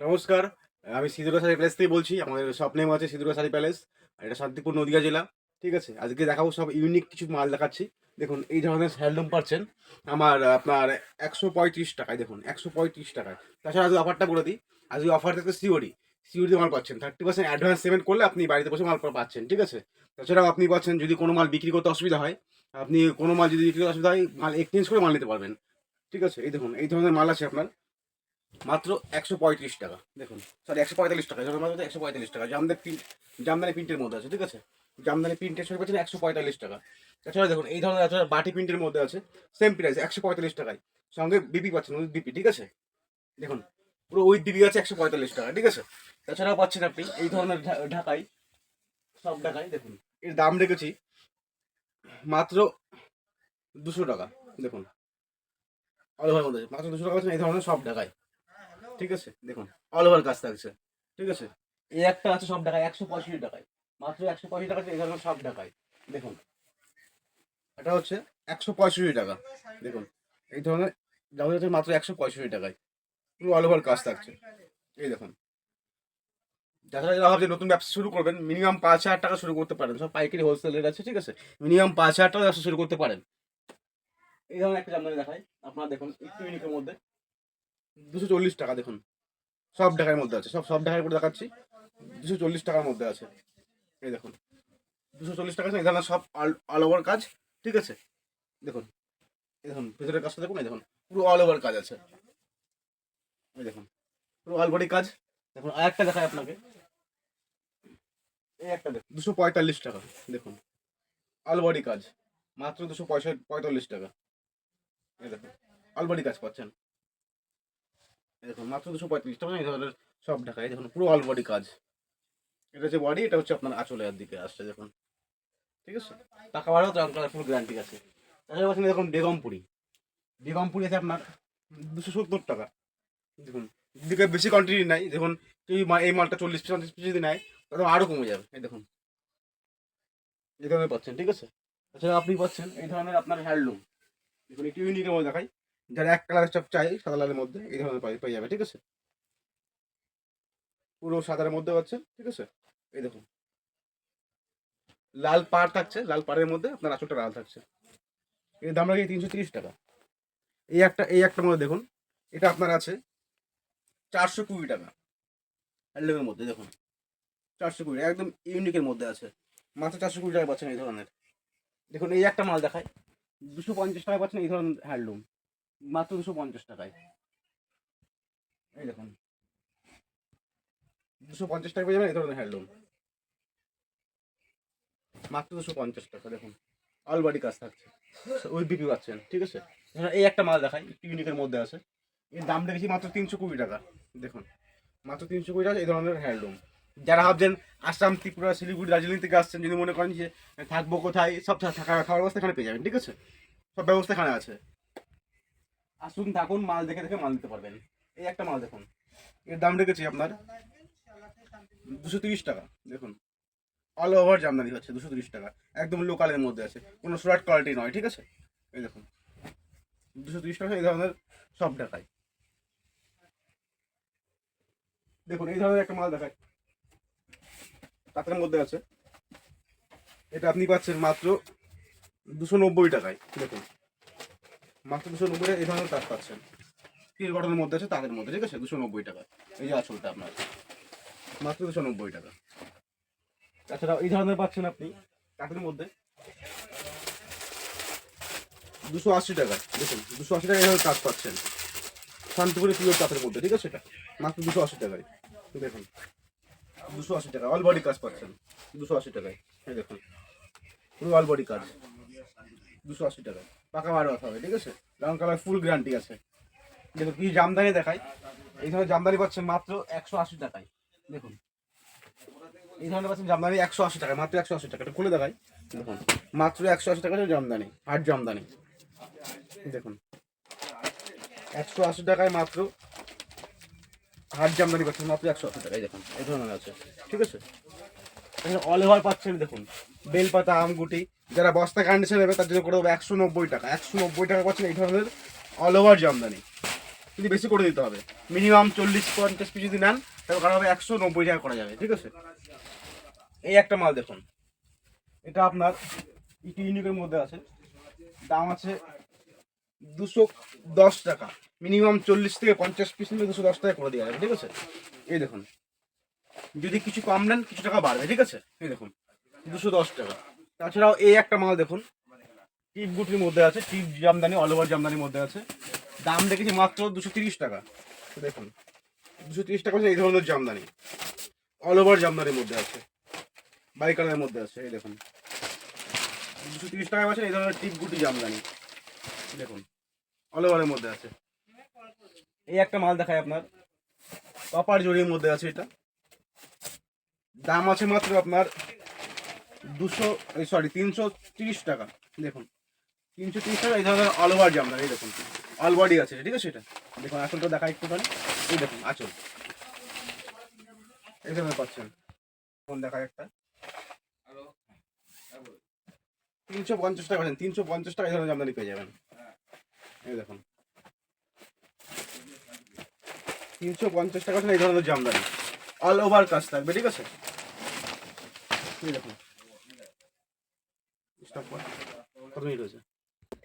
নমস্কার, আমি সিঁদুরা শাড়ি প্যালেস থেকে বলছি, আমাদের নেম আছে সিঁদুরা শাড়ি প্যালেস এটা শান্তিপুর নদিয়া জেলা, ঠিক আছে? আজকে দেখাবো সব ইউনিক কিছু মাল দেখাচ্ছি। দেখুন, এই ধরনের হ্যান্ডলুম পাচ্ছেন, আমার, আপনার একশো পঁয়ত্রিশ টাকায়, দেখুন, একশো পঁয়ত্রিশ টাকায়। তাছাড়া আজকে অফারটা বলে দিই, আজকে অফার থাকতে সিওরি সিওডি মাল পাচ্ছেন। থার্টি পার্সেন্ট অ্যাডভান্স পেমেন্ট করলে আপনি বাড়িতে বসে মাল পাচ্ছেন, ঠিক আছে? তাছাড়াও আপনি পাচ্ছেন, যদি কোনো মাল বিক্রি করতে অসুবিধা হয়, আপনি কোনো মাল যদি বিক্রি করতে অসুবিধা হয়, মাল এক্সচেঞ্জ করে মাল নিতে পারবেন, ঠিক আছে? এই দেখুন, এই ধরনের মাল আছে আপনার। মাত্র একশো পঁয়ত্রিশ টাকা। দেখুন সরি একশো পঁয়তাল্লিশ টাকা এটার মাত্র একশো পঁয়তাল্লিশ টাকা। জামদানি প্রিন্ট, জামদানি প্রিন্টের মধ্যে আছে, ঠিক আছে? জামদানি প্রিন্টের সঙ্গে পাচ্ছেন একশো পঁয়তাল্লিশ টাকা। তাছাড়া দেখুন, এই ধরনের আছে বাটি প্রিন্টের মধ্যে আছে সেম প্রাইস একশো পঁয়তাল্লিশ টাকায়। সঙ্গে বিপি পাচ্ছেন উইথ বিপি, ঠিক আছে? দেখুন, পুরো উইথ বিপি আছে একশো পঁয়তাল্লিশ টাকা, ঠিক আছে? তাছাড়াও পাচ্ছেন আপনি এই ধরনের ঢা- ঢাকাই সব ঢাকাই দেখুন। এর দাম রেখেছি মাত্র দুশো টাকা, দেখুন। অল মাত্র দুশো টাকা এই ধরনের সব ঢাকায়। ঠিক আছে? দেখুন। অল ওভার কাজ থাকছে। ঠিক আছে? এই একটা আছে সব টাকায় একশো পঁয়ষট্টি টাকায়। মাত্র একশো পঁয়ষট্টি টাকা ধরনের সব টাকায় দেখুন। এটা হচ্ছে একশো পঁয়ষট্টি টাকা। দেখুন। এই ধরনের জামা হচ্ছে মাত্র একশো পঁয়ষট্টি টাকায়। পুরো অল ওভার কাজ থাকছে। এই দেখুন। যারা যারা ভাবছে নতুন ব্যবসা শুরু করবেন মিনিমাম পাঁচ হাজার টাকা শুরু করতে পারেন। সব পাইকারি হোলসেল রেট আছে ঠিক আছে? মিনিমাম পাঁচ হাজার টাকা ব্যবসা শুরু করতে পারেন। এই ধরনের একটা জামদানি দেখাই। আপনারা দেখুন একটু ইউনিকের মধ্যে। দুশো চল্লিশ টাকা দেখুন। সব ঢাকার মধ্যে আছে। সব সব ঢাকার করে দেখাচ্ছি। দুশো চল্লিশ টাকার মধ্যে আছে। এই দেখুন। দুশো চল্লিশ টাকা এই ধরনের সব অল ওভার কাজ। ঠিক আছে? দেখুন। এই দেখুন, ভেতরের কাজটা দেখুন। এই দেখুন, পুরো অল ওভার কাজ আছে। এই দেখুন, পুরো অল কাজ। দেখুন, আর একটা দেখায় আপনাকে। এই একটা দেখুন, দুশো পঁয়তাল্লিশ টাকা। দেখুন অল কাজ। মাত্র দুশো পঁয়ষট্টি পঁয়তাল্লিশ টাকা। এই দেখুন অল কাজ পাচ্ছেন। দেখুন, মাত্র দুশো পঁয়ত্রিশ টাকা এই ধরনের সব ঢাকায় দেখুন, পুরো অল বডি কাজ। এটা হচ্ছে বডি এটা হচ্ছে আপনার আঁচলের দিকে আসছে, দেখুন। ঠিক আছে? টাকা বাড়াও রং কালার ফুল গ্যারান্টি আছে। তাছাড়া পাচ্ছেন দেখুন, বেগমপুরি। বেগমপুরি আছে আপনার দুশো সত্তর টাকা। দেখুন দিকে বেশি কোয়ান্টিটি নাই, দেখুন মা- এই মালটা চল্লিশ পঞ্চাশ পিস যদি নেয়, তাহলে আরও কমে যাবে। এই দেখুন। এই ধরনের পাচ্ছেন, ঠিক আছে? তাছাড়া আপনি পাচ্ছেন, এই ধরনের আপনার হ্যান্ডলুম দেখুন, একটু ইউনিকের মধ্যে দেখাই। যারা এক কালার স্টাফ চাই, সাদা লালের মধ্যে, এই ধরনের পাই, পেয়ে যাবে, ঠিক আছে? পুরো সাদার মধ্যে পাচ্ছেন ঠিক আছে? এই দেখুন। লাল পাড় থাকছে, লাল পাড়ের মধ্যে আপনার আঁচলটা লাল থাকছে। এর দাম রাখি তিনশো তিরিশ টাকা। এই একটা এই একটা মধ্যে দেখুন, এটা আপনার আছে চারশো কুড়ি টাকা। হ্যান্ডলুমের মধ্যে, দেখুন। চারশো কুড়ি, একদম ইউনিকের মধ্যে আছে। মাত্র চারশো কুড়ি টাকা পাচ্ছেন এই ধরনের। দেখুন, এই একটা মাল দেখায়। দুশো পঞ্চাশ টাকা পাচ্ছেন এই ধরনের হ্যান্ডলুম মাত্র দুশো পঞ্চাশ টাকায়। এই দেখুন। দুশো পঞ্চাশ টাকা পেয়ে যাবেন, এই ধরনের হ্যান্ডলুম মাত্র দুশো পঞ্চাশ টাকা, দেখুন। অল বডি কাজ থাকছে। ওই বিপি পাচ্ছেন, ঠিক আছে? এই একটা মাল দেখাই, একটু ইউনিকের মধ্যে আছে। এর দাম রেখেছি মাত্র তিনশো কুড়ি টাকা, দেখুন। মাত্র তিনশো কুড়ি টাকা, এই ধরনের হ্যান্ডলুম যারা ভাবছেন, আসাম, ত্রিপুরা, শিলিগুড়ি, দার্জিলিং থেকে আসছেন, যদি মনে করেন যে, থাকব কোথায়, সব থাকা খাওয়ার ব্যবস্থা এখানে পেয়ে যাবেন, ঠিক আছে? সব ব্যবস্থা এখানে আছে। আসুন থাকুন, মাল দেখে দেখে মাল নিতে পারবেন। এই একটা মাল দেখুন। এর দাম রেখেছি আপনার দুশো তিরিশ টাকা, দেখুন। অল ওভার জামদানি হচ্ছে, দুশো তিরিশ টাকা। একদম লোকালের মধ্যে আছে। কোনো সুরাট কোয়ালিটি নয়, ঠিক আছে? এই দেখুন। দুশো তিরিশ টাকা, এই ধরনের সব দেখায়। দেখুন, এই ধরনের একটা মাল দেখায়। তাঁতের মধ্যে আছে। এটা আপনি পাচ্ছেন মাত্র দুশো নব্বই টাকায়, দেখুন। মাত্র দুশো নব্বই টাকা এই ধরনের তাঁত পাচ্ছেন। তিন গঠনের মধ্যে আছে তাদের মধ্যে, ঠিক আছে? দুশো নব্বই টাকা। এই যে আসলটা আপনার। মাত্র দুশো নব্বই টাকা। তাছাড়া এই ধরনের পাচ্ছেন আপনি তাঁতের মধ্যে। দুশো আশি টাকা, দেখুন, দুশো আশি টাকা এই ধরনের তাঁত পাচ্ছেন। শান্তিপুরে পিওর তাঁতের মধ্যে, ঠিক আছে এটা? মাত্র দুশো আশি টাকায়। দেখুন, দুশো আশি টাকা অল বডি কাজ পাচ্ছেন। দুশো আশি টাকায়, এই দেখুন। পুরো অল বডি কাজ। দুশো আশি টাকা পাকা বারো হবে, ঠিক আছে? রং কালার ফুল গ্যারান্টি আছে। দেখুন, কি জামদানি দেখাই। এই ধরনের জামদানি পাচ্ছেন মাত্র একশো আশি টাকায়। দেখুন। এই ধরনের পাচ্ছেন জামদানি একশো আশি টাকা মাত্র একশো আশি টাকা খুলে দেখাই। দেখুন, মাত্র একশো আশি টাকা জামদানি হাট জামদানি। দেখুন। একশো আশি টাকায় মাত্র হাট জামদানি পাচ্ছেন, মাত্র একশো আশি টাকায়। দেখুন, এই ধরনের আছে, ঠিক আছে? অল ওভার পাচ্ছেন, দেখুন। বেলপাতা, আমগুটি যারা বস্তা কন্ডিশন নেবে, তার জন্য করে দেবো একশো নব্বই টাকা। একশো নব্বই টাকা পাচ্ছেন এই ধরনের অল ওভার জামদানি। কিন্তু বেশি করে দিতে হবে। মিনিমাম চল্লিশ পঞ্চাশ পিস যদি নেন, তাহলে করা হবে একশো নব্বই টাকা করা যাবে, ঠিক আছে? এই একটা মাল দেখুন। এটা আপনার ইটি ইউনিকের মধ্যে আছে। দাম আছে দুশো দশ টাকা। মিনিমাম চল্লিশ থেকে পঞ্চাশ পিস নিলে দুশো দশ টাকা করে দেওয়া যাবে, ঠিক আছে? এই দেখুন। যদি কিছু কম নেন, কিছু টাকা বাড়বে, ঠিক আছে? এই দেখুন, দুশো দশ টাকা। তাছাড়াও এই একটা মাল দেখুন। টিপ গুটির মধ্যে আছে, টিপ জামদানি অল ওভার জামদানির মধ্যে আছে। দাম দেখেছি মাত্র দুশো তিরিশ টাকা। দেখুন, দুশো তিরিশ টাকা এই ধরনের জামদানি। অল ওভার জামদানির মধ্যে আছে। বাইকারের মধ্যে আছে, এই দেখুন। দুশো তিরিশ টাকা আছে এই ধরনের টিপ গুটি জামদানি। দেখুন অল ওভারের মধ্যে আছে। এই একটা মাল দেখায় আপনার। কপার জরির মধ্যে আছে এটা। দাম আছে মাত্র আপনার দুশো সরি তিনশো তিরিশ টাকা। দেখুন, তিনশো তিরিশ টাকা, এই ধরনের অল ওভার জামদানি এই দেখুন অল আছে, ঠিক আছে এটা? দেখুন আসলটা দেখা একটুখানি। এই দেখুন, আচল। এই ধরনের পাচ্ছেন। ফোন দেখা একটা। তিনশো পঞ্চাশ টাকা তিনশো পঞ্চাশ টাকা, এই ধরনের জামদানি পেয়ে যাবেন। এই দেখুন। তিনশো পঞ্চাশ টাকা এই ধরনের জামদানি। অল ওভার কাজ থাকবে, ঠিক আছে? এই দেখুন।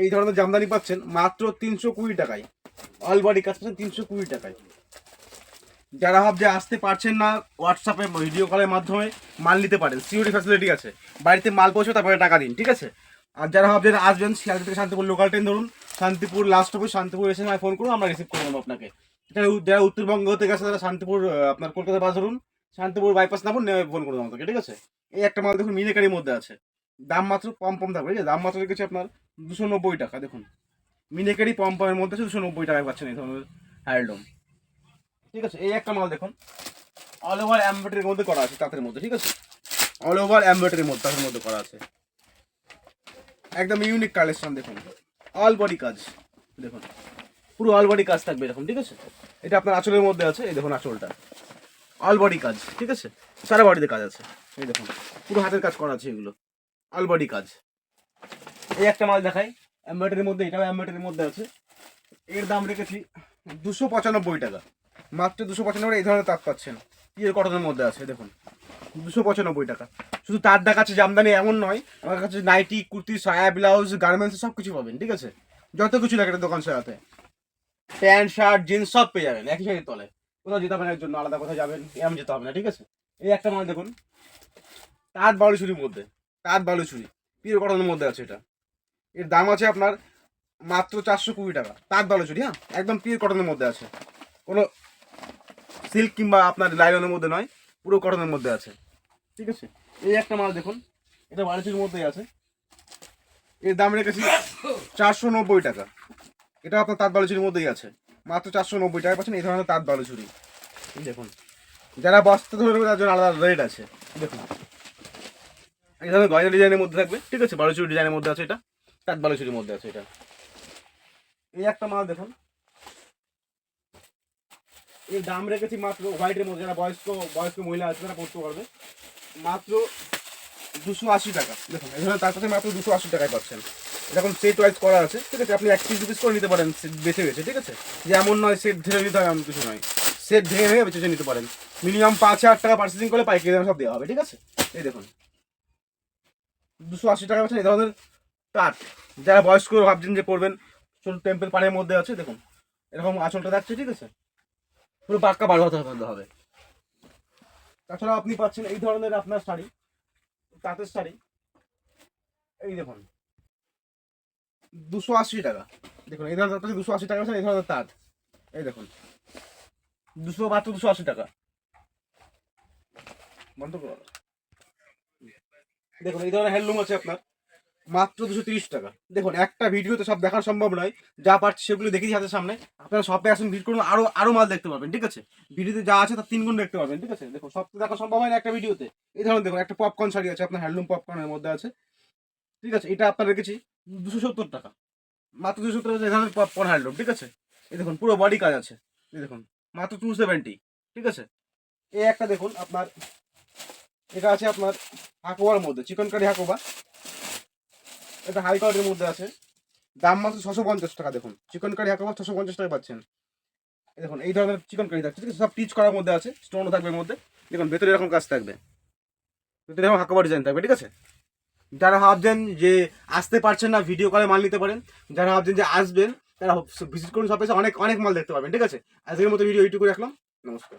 এই ধরনের জামদানি পাচ্ছেন মাত্র তিনশো কুড়ি টাকায়। অল বডি কাজ পাচ্ছেন তিনশো কুড়ি টাকায়। যারা ভাবছে আসতে পারছেন না হোয়াটসঅ্যাপে ভিডিও কলের মাধ্যমে মাল নিতে পারেন। সিওরি ফ্যাসিলিটি আছে। বাড়িতে মাল পৌঁছে তারপরে টাকা দিন, ঠিক আছে? আর যারা ভাবছেন আসবেন, শিয়ালদা থেকে শান্তিপুর লোকাল ট্রেন ধরুন, শান্তিপুর লাস্ট হবে শান্তিপুর এসে আমায় ফোন করুন, আমরা রিসিভ করে নেব আপনাকে। যারা যারা উত্তরবঙ্গ থেকে আসে, তারা শান্তিপুর আপনার কলকাতা বাস ধরুন, শান্তিপুর বাইপাস নামুন নেমে ফোন করুন আমাকে ঠিক আছে? এই একটা মাল দেখুন মিনিকারির মধ্যে আছে। দাম মাত্র পম পম থাকবে দাম মাত্র রেখেছে আপনার দুশো নব্বই টাকা, দেখুন। মিনিকারি পম পমের মধ্যে দুশো নব্বই টাকায় পাচ্ছেন এই ধরনের হ্যান্ডলুম ঠিক আছে, এই একটা মাল দেখুন। অল ওভার অ্যাম্বেটারির মধ্যে করা আছে, তাঁতের মধ্যে, ঠিক আছে? অল ওভার অ্যাম্বেটারির মধ্যে, তাঁতের মধ্যে করা আছে। একদম ইউনিক কালেকশন দেখুন। অল বডি কাজ, দেখুন। পুরো অল বডি কাজ থাকবে এরকম, ঠিক আছে? এটা আপনার আঁচলের মধ্যে আছে, এই দেখুন আঁচলটা। অল বডি কাজ, ঠিক আছে? সারা বডিতে কাজ আছে, এই দেখুন। পুরো হাতের কাজ করা আছে এগুলো। অল বডি কাজ। এই একটা মাল দেখাই অ্যাম্বেটারির মধ্যে, এটাও অ্যাম্বেটারির মধ্যে আছে। এর দাম রেখেছি দুশো পঁচানব্বই টাকা। মাত্র দুশো পঁচানব্বই, এই ধরনের তাঁত পাচ্ছেন। পিওর কটনের মধ্যে আছে, দেখুন। দুশো পঁচানব্বই টাকা। শুধু তার দেখাচ্ছে জামদানি এমন নয়, আমার কাছে নাইটি কুর্তি, সায়া, ব্লাউজ গার্মেন্টস সব কিছু পাবেন, ঠিক আছে? যত কিছু লাগে দোকান সারাতে। প্যান্ট, শার্ট, জিন্স, সব পেয়ে যাবেন, একই সাথে তলে। কোথাও যেতে হবে না জন্য আলাদা, কোথাও যাবেন এমন যেতে হবে না, ঠিক আছে? এই একটা মাল দেখুন তাঁত বালুচুরির মধ্যে। তাঁত বালুচুরি পিওর কটনের মধ্যে আছে এটা। এর দাম আছে আপনার মাত্র চারশো কুড়ি টাকা তাঁত বালুচুরি হ্যাঁ? একদম পিওর কটনের মধ্যে আছে। কোনো সিল্ক কিংবা আপনার লাইলনের মধ্যে নয়, পুরো কটনের মধ্যে আছে। ঠিক আছে? এই একটা মাল দেখুন, এটা বালুচুরির মধ্যেই আছে। এর দাম রেখেছি চারশো নব্বই টাকা। এটা আপনার তাঁত বালুচুরির মধ্যেই আছে। মাত্র চারশো নব্বই টাকা পাচ্ছেন, এই ধরনের তাঁত বালুচুরি দেখুন, যারা বস্তা ধরে তার জন্য আলাদা রেট আছে। দেখুন। এই ধরনের গয়না ডিজাইনের মধ্যে থাকবে। ঠিক আছে, বালুচুরি ডিজাইনের মধ্যে আছে এটা তাঁত বালুচুরির মধ্যে আছে এটা। এই একটা মাল দেখুন। এর দাম রেখেছি মাত্র হোয়াইটের মধ্যে, যারা বয়স্ক বয়স্ক মহিলা আছে তারা পড়তে পারবে। মাত্র দুশো আশি টাকা। দেখুন, এই ধরনের তার সাথে মাত্র দুশো আশি টাকায় পাচ্ছেন। এরকম সেট ওয়াইজ করা আছে। ঠিক আছে, আপনি এক পিস দু পিস করে নিতে পারেন বেছে বেছে, ঠিক আছে? যে এমন নয় সেট ধরে নিতে হয়, এমন কিছু নয়। সেট ভেঙে ভেঙে বেছে নিতে পারেন। মিনিমাম পাঁচ হাজার টাকা পার্সেসিং করে পাইকারি দামে সব দেওয়া হবে, ঠিক আছে? এই দেখুন। দুশো আশি টাকা পাচ্ছেন এই ধরনের কাঠ যারা বয়স্ক ভাবছেন যে পড়বেন ছোট টেম্পল পাড়ের মধ্যে আছে, দেখুন। এরকম আঁচলটা যাচ্ছে, ঠিক আছে? পুরো পাক্কা বারো হাতে হবে। তাছাড়াও আপনি পাচ্ছেন এই ধরনের আপনার শাড়ি, তাঁতের শাড়ি। এই দেখুন। দুশো আশি টাকা। দেখুন, এই ধরনের দুশো আশি টাকা এই ধরনের তাঁত। এই দেখুন। দুশো মাত্র দুশো আশি টাকা। বন্ধ করো দেখুন, এই ধরনের হ্যান্ডলুম আছে আপনার, মাত্র দুশো তিরিশ টাকা। দেখুন, একটা ভিডিওতে সব দেখানো সম্ভব নয়, যা পারছি সেগুলো দেখেছি হাতের সামনে। আপনারা শপে আসুন ভিড় করুন, আরও আরও মাল দেখতে পাবেন, ঠিক আছে? ভিডিওতে যা আছে তার তিন গুণ দেখতে পাবেন, ঠিক আছে? দেখুন, সব তো দেখা সম্ভব হয় না একটা ভিডিওতে এই ধরুন, দেখুন, একটা পপকর্ন শাড়ি আছে, আপনার হ্যান্ডলুম পপকর্নের মধ্যে আছে, ঠিক আছে? এটা আপনার রেখেছি দুশো সত্তর টাকা। মাত্র দুশো সত্তর টাকা ধরনের পপকর্ন হ্যান্ডলুম ঠিক আছে? এই দেখুন, পুরো বডি কাজ আছে, এই দেখুন, মাত্র টু সেভেন্টি ঠিক আছে? এই একটা দেখুন, আপনার এটা আছে আপনার হাকোবার মধ্যে চিকন কারি হাকোবা। এটা হাই কোয়ালিটির মধ্যে আছে। দাম মাত্র ছশো পঞ্চাশ টাকা, দেখুন। চিকন কারি হাকোবা ছশো পঞ্চাশ টাকা পাচ্ছেন। দেখুন, এই ধরনের চিকন কারি থাকছে সব টিচ করার মধ্যে আছে স্টোনও থাকবে মধ্যে। দেখুন, ভেতরে এরকম কাজ থাকবে। ভেতরে এরকম হাকাবার ডিজাইন থাকবে, ঠিক আছে? যারা ভাবছেন যে আসতে পারছেন না ভিডিও কলে মাল নিতে পারেন, যারা ভাবছেন যে আসবেন, তারা ভিজিট করুন সব অনেক অনেক মাল দেখতে পাবেন, ঠিক আছে? আজকের মতো ভিডিও এইটুকু রাখলাম। নমস্কার।